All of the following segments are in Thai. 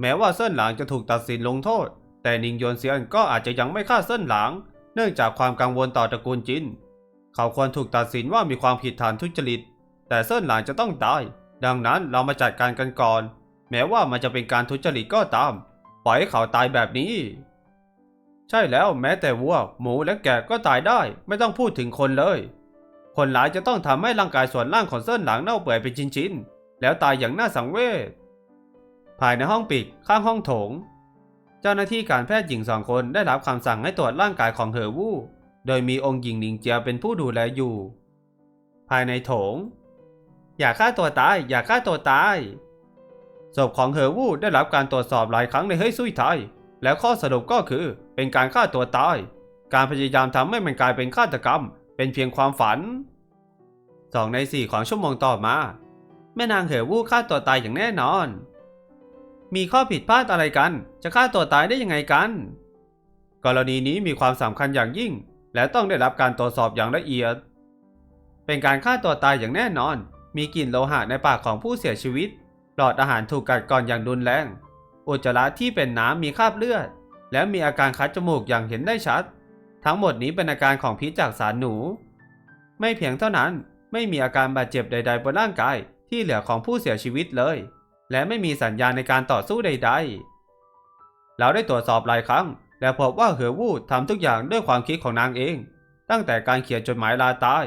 แม้ว่าเส้นหลางจะถูกตัดสินลงโทษ แต่นิงยวนเซียนก็อาจจะยังไม่ฆ่าเส้นหลาง เนื่องจากความกังวลต่อตระกูลจิน เขาควรถูกตัดสินว่ามีความผิดฐานทุจริต แต่เส้นหลางจะต้องตาย ดังนั้นเรามาจัดการกันก่อน แม้ว่ามันจะเป็นการทุจริตก็ตาม ปล่อยให้เขาตายแบบนี้ ใช่แล้วแม้แต่วัว หมูและแกะก็ตายได้ ไม่ต้องพูดถึงคนเลย คนหลายจะต้องทำให้ร่างกายส่วนล่างของเส้นหลังเน่าเปื่อยเป็นชิ้นๆแล้วตายอย่างน่าสังเวช ภายในห้องปิดข้างห้องโถง เจ้าหน้าที่การแพทย์หญิงสองคนได้รับคำสั่งให้ตรวจร่างกายของเหอวู่ โดยมีองค์หญิงหนิงเจียเป็นผู้ดูแลอยู่ ภายในโถง อย่าฆ่าตัวตาย อย่าฆ่าตัวตายศพของเหอวู่ได้รับการตรวจสอบหลายครั้งในเฮ้ยซุยไทย แล้วข้อสรุปก็คือเป็นการฆ่าตัวตาย การพยายามทำให้มันกลายเป็นฆาตกรรม เป็นเพียงความฝันสองในสี่ของชั่วโมงต่อมา แม่นางเหอวู่ฆ่าตัวตายอย่างแน่นอน มีข้อผิดพลาดอะไรกัน จะฆ่าตัวตายได้ยังไงกัน กรณีนี้มีความสำคัญอย่างยิ่ง และต้องได้รับการตรวจสอบอย่างละเอียด เป็นการฆ่าตัวตายอย่างแน่นอน มีกลิ่นโลหะในปากของผู้เสียชีวิต หลอดอาหารถูกกัดก่อนอย่างรุนแรง อุจจาระที่เป็นน้ำมีคราบเลือด และมีอาการคัดจมูกอย่างเห็นได้ชัด ทั้งหมดนี้เป็นอาการของพิษจากสารหนู ไม่เพียงเท่านั้น ไม่มีอาการบาดเจ็บใด ๆ บนร่างกายที่เหลือของผู้เสียชีวิตเลย และไม่มีสัญญาณในการต่อสู้ใด ๆ เราได้ตรวจสอบหลายครั้ง และพบว่าเหอวูดทำทุกอย่างด้วยความคิดของนางเอง ตั้งแต่การเขียนจดหมายลาตาย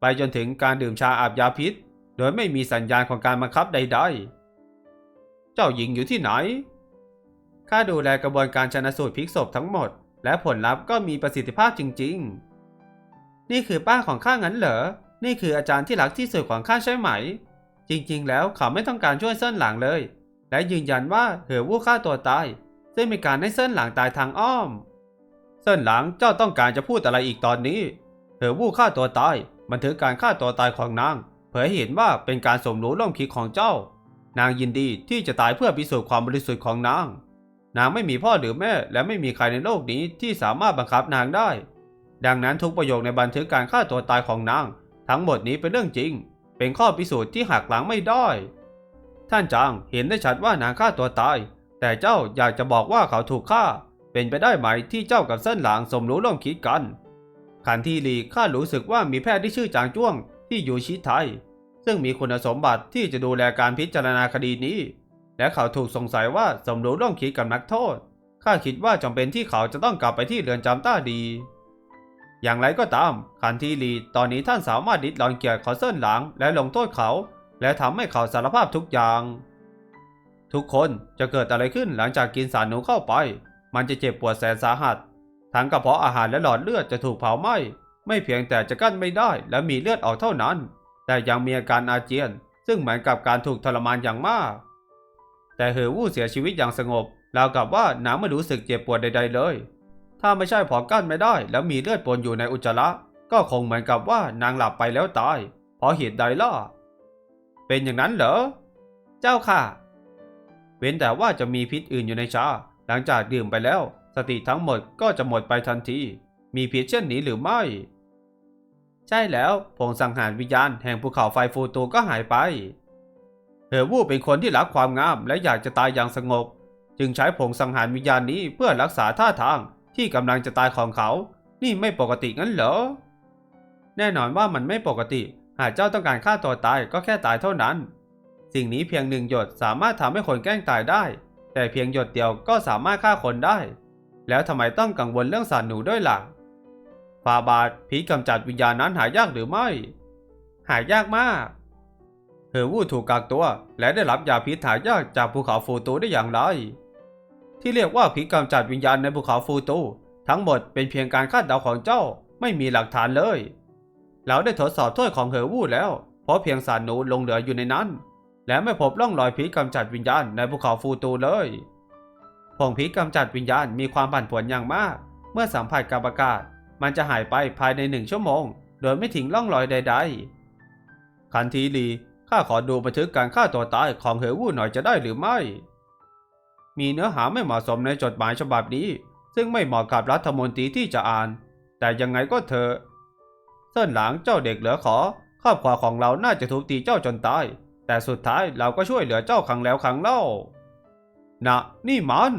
ไปจนถึงการดื่มชาอาบยาพิษ โดยไม่มีสัญญาณของการบังคับใด ๆ เจ้าหญิงอยู่ที่ไหนข้าดูแลกระบวนการชนะสูตรพลิกศพทั้งหมด และผลลัพธ์ก็มีประสิทธิภาพจริง ๆ นี่คือป้าของข้างั้นเหรอ นี่คืออาจารย์ที่รักที่สุดของข้าใช่ไหม จริงๆ แล้วเขาไม่ต้องการช่วยเส้นหลังเลย และยืนยันว่าเหอวู่ฆ่าตัวตาย ซึ่งเป็นการให้เส้นหลังตายทางอ้อม เส้นหลังเจ้าต้องการจะพูดอะไรอีกตอนนี้ เหอวู่ฆ่าตัวตายบันทึกการฆ่าตัวตายของนาง เผยให้เห็นว่าเป็นการสมรู้ร่วมคิดของเจ้า นางยินดีที่จะตายเพื่อพิสูจน์ความบริสุทธิ์ของนาง นางไม่มีพ่อหรือแม่และไม่มีใครในโลกนี้ที่สามารถบังคับนางได้ ดังนั้นทุกประโยคในบันทึกการฆ่าตัวตายของนาง ทั้งหมดนี้เป็นเรื่องจริง เป็นข้อพิสูจน์ที่หักหลังไม่ได้ ท่านจางเห็นได้ชัดว่านางฆ่าตัวตาย แต่เจ้าอยากจะบอกว่าเขาถูกฆ่า เป็นไปได้ไหมที่เจ้ากับเส้นหลางสมรู้ร่วมคิดกัน ขันทีหลีข้ารู้สึกว่ามีแพทย์ที่ชื่อจางจ้วงที่อยู่ชิดไทย ซึ่งมีคุณสมบัติที่จะดูแลการพิจารณาคดีนี้ และเขาถูกสงสัยว่าสมรู้ร่วมคิดกับนักโทษข้าคิดว่าจำเป็นที่เขาจะต้องกลับไปที่เรือนจำต้าดี อย่างไรก็ตามขันทีลีตอนนี้ท่านสามารถดิดรอนเกียรติขอเส้นหลางและลงโทษเขา และทำให้เขาสารภาพทุกอย่าง ทุกคนจะเกิดอะไรขึ้นหลังจากกินสารหนูเข้าไป มันจะเจ็บปวดแสนสาหัส ทั้งกระเพาะอาหารและหลอดเลือดจะถูกเผาไหม้ ไม่เพียงแต่จะกั้นไม่ได้และมีเลือดออกเท่านั้น แต่ยังมีอาการอาเจียน ซึ่งเหมือนกับการถูกทรมานอย่างมาก แต่เหอวู่เสียชีวิตอย่างสงบราวกับว่านางไม่รู้สึกเจ็บปวดใด ๆ เลย ถ้าไม่ใช่เพอกั้นไม่ได้ แล้วมีเลือดปนอยู่ในอุจจาระ ก็คงเหมือนกับว่านางหลับไปแล้วตาย เพราะเหตุใดล่ะ เป็นอย่างนั้นเหรอ เจ้าค่ะ เว้นแต่ว่าจะมีพิษอื่นอยู่ในชา หลังจากดื่มไปแล้ว สติทั้งหมดก็จะหมดไปทันที มีพิษเช่นนี้หรือไม่ ใช่แล้วผงสังหารวิญญาณแห่งภูเขาไฟฟูตูก็หายไปเหอวูเป็นคนที่รักความงามและอยากจะตายอย่างสงบ จึงใช้ผงสังหารวิญญาณนี้เพื่อรักษาท่าทาง ที่กำลังจะตายของเขา นี่ไม่ปกติงั้นเหรอ แน่นอนว่ามันไม่ปกติ หากเจ้าต้องการฆ่าตัวตายก็แค่ตายเท่านั้น สิ่งนี้เพียงหนึ่งหยดสามารถทำให้คนแกล้งตายได้ แต่เพียงหยดเดียวก็สามารถฆ่าคนได้ แล้วทำไมต้องกังวลเรื่องสารหนูด้วยล่ะฟาบาทผีกำจัดวิญญาณนั้นหายากหรือไม่ หายากมากเฮอวูถูกกักตัว และได้รับยาพิษหายากจากภูเขาฟูตูได้อย่างไร ที่เรียกว่าผีกำจัดวิญญาณในภูเขาฟูตู ทั้งหมดเป็นเพียงการคาดเดาของเจ้าไม่มีหลักฐานเลยเราได้ทดสอบถ้วยของเฮอวูแล้ว เพราะเพียงสารหนูลงเหลืออยู่ในนั้น และไม่พบร่องรอยผีกำจัดวิญญาณในภูเขาฟูตูเลยผงผีกำจัดวิญญาณมีความผันผวนอย่างมาก เมื่อสัมผัสกับอากาศ มันจะหายไปภายในหนึ่งชั่วโมง โดยไม่ทิ้งร่องรอยใด ๆ คันทีลีข้าขอดูบันทึกการฆ่าตัวตายของเหอวู่หน่อยจะได้หรือไม่ มีเนื้อหาไม่เหมาะสมในจดหมายฉบับนี้ ซึ่งไม่เหมาะกับรัฐมนตรีที่จะอ่าน แต่ยังไงก็เถอะเส้นหลังเจ้าเด็กเหลือขอครอบครัวของเราน่าจะทุบตีเจ้าจนตาย แต่สุดท้ายเราก็ช่วยเหลือเจ้าครั้งแล้วครั้งเล่านะนี่มัน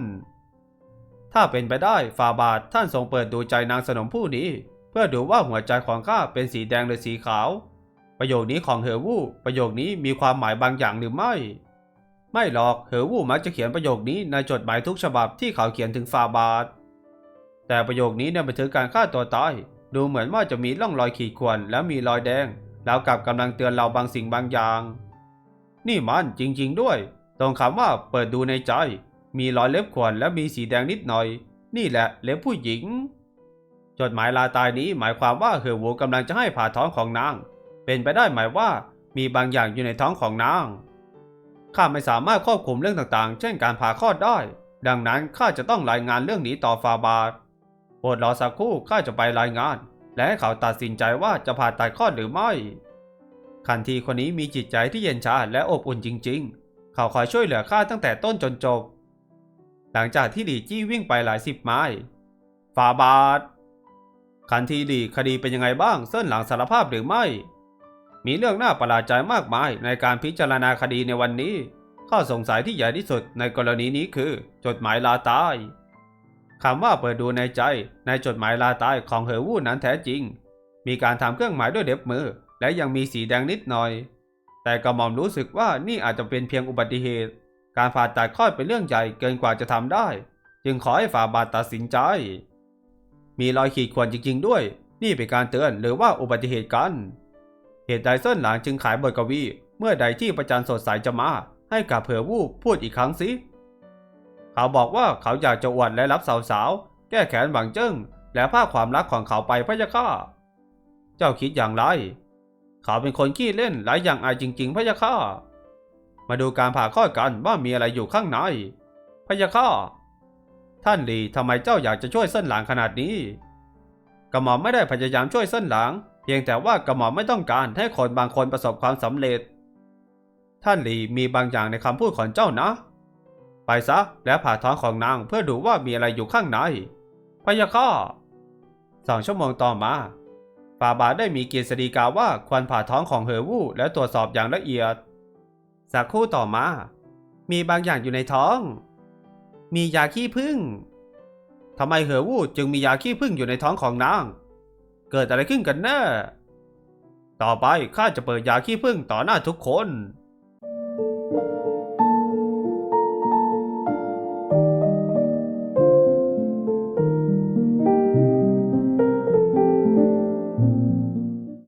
ถ้าเป็นไปได้ฟาบาทท่านทรงเปิดดูใจนางสนมผู้นี้ เพื่อดูว่าหัวใจของข้าเป็นสีแดงหรือสีขาว ประโยคนี้ของเหอวู ประโยคนี้มีความหมายบางอย่างหรือไม่ ไม่หรอกเหอวู่มักจะเขียนประโยคนี้ในจดหมายทุกฉบับที่เขาเขียนถึงฟาบาทแต่ประโยคนี้ในบันทึกการฆ่าตัวตายดูเหมือนว่าจะมีร่องรอยขีดข่วนและมีรอยแดง แล้วกับกำลังเตือนเราบางสิ่งบางอย่าง นี่มันจริง ๆ ด้วย ตรงคำว่าเปิดดูในใจ มีรอยเล็บข่วนและมีสีแดงนิดหน่อย นี่แหละเล็บผู้หญิง จดหมายลาตายนี้หมายความว่าเหอวูกำลังจะให้ผ่าท้องของนาง เป็นไปได้หมายว่ามีบางอย่างอยู่ในท้องของนาง ข้าไม่สามารถควบคุมเรื่องต่างๆ เช่นการผ่าคลอดได้ ดังนั้นข้าจะต้องรายงานเรื่องนี้ต่อฟาบาทโปรดรอสักครู่ข้าจะไปรายงาน และให้เขาตัดสินใจว่าจะผ่าตัดคลอดหรือไม่ คันทีคนนี้มีจิตใจที่เย็นชาและอบอุ่นจริง ๆ เขาคอยช่วยเหลือข้าตั้งแต่ต้นจนจบ หลังจากที่หลีจี้วิ่งไปหลายสิบไม้ฟาบาทคันทีหลีคดีเป็นยังไงบ้างเส้นหลังสารภาพหรือไม่ มีเรื่องน่าประหลาดใจมากมายในการพิจารณาคดีในวันนี้ ข้อสงสัยที่ใหญ่ที่สุดในกรณีนี้คือ จดหมายลาตายคำว่าเปิดดูในใจในจดหมายลาตายของเหอวู่นั้นแท้จริง มีการทำเครื่องหมายด้วยเด็บมือ และยังมีสีแดงนิดหน่อย แต่กระหม่อมรู้สึกว่านี่อาจจะเป็นเพียงอุบัติเหตุ การผ่าตัดคลอดเป็นเรื่องใหญ่เกินกว่าจะทำได้ จึงขอให้ฝ่าบาทตัดสินใจ มีรอยขีดข่วนจริง ๆ ด้วย นี่เป็นการเตือนหรือว่าอุบัติเหตุกัน เหตุใดเส้นหลางจึงขายบทกวี เมื่อใดที่ประจันสดใสจะมา ให้กับเผื่อวูบพูดอีกครั้งสิเขาบอกว่าเขาอยากจะอวดและรับสาวๆ แก้แค้นหวังเจิ้งและภาคความรักของเขาไปพะยะค่ะ เจ้าคิดอย่างไร เขาเป็นคนขี้เล่นหลายอย่างอายจริง ๆพะยะค่ะ มาดูการผ่าคลอกันว่ามีอะไรอยู่ข้างในพะยะค่ะ ท่านหลีทำไมเจ้าอยากจะช่วยเส้นหลางขนาดนี้กระหม่อมไม่ได้พยายามช่วยเส้นหลาง พียงแต่ว่ากระหม่อมไม่ต้องการให้คนบางคนประสบความสำเร็จ ท่านหลีมีบางอย่างในคำพูดของเจ้านะ ไปซะและผ่าท้องของนางเพื่อดูว่ามีอะไรอยู่ข้างในพยะค่ะสองชั่วโมงต่อมาฟาบาทได้มีเกียรติกาว่าควรผ่าท้องของเหอวู่และตรวจสอบอย่างละเอียด สักครู่ต่อมา มีบางอย่างอยู่ในท้อง มียาขี้ผึ้งทำไมเหอวู่จึงมียาขี้ผึ้งอยู่ในท้องของนาง เกิดอะไรขึ้นกันแน่ ต่อไปข้าจะเปิดยาขี้ผึ้งต่อหน้าทุกคน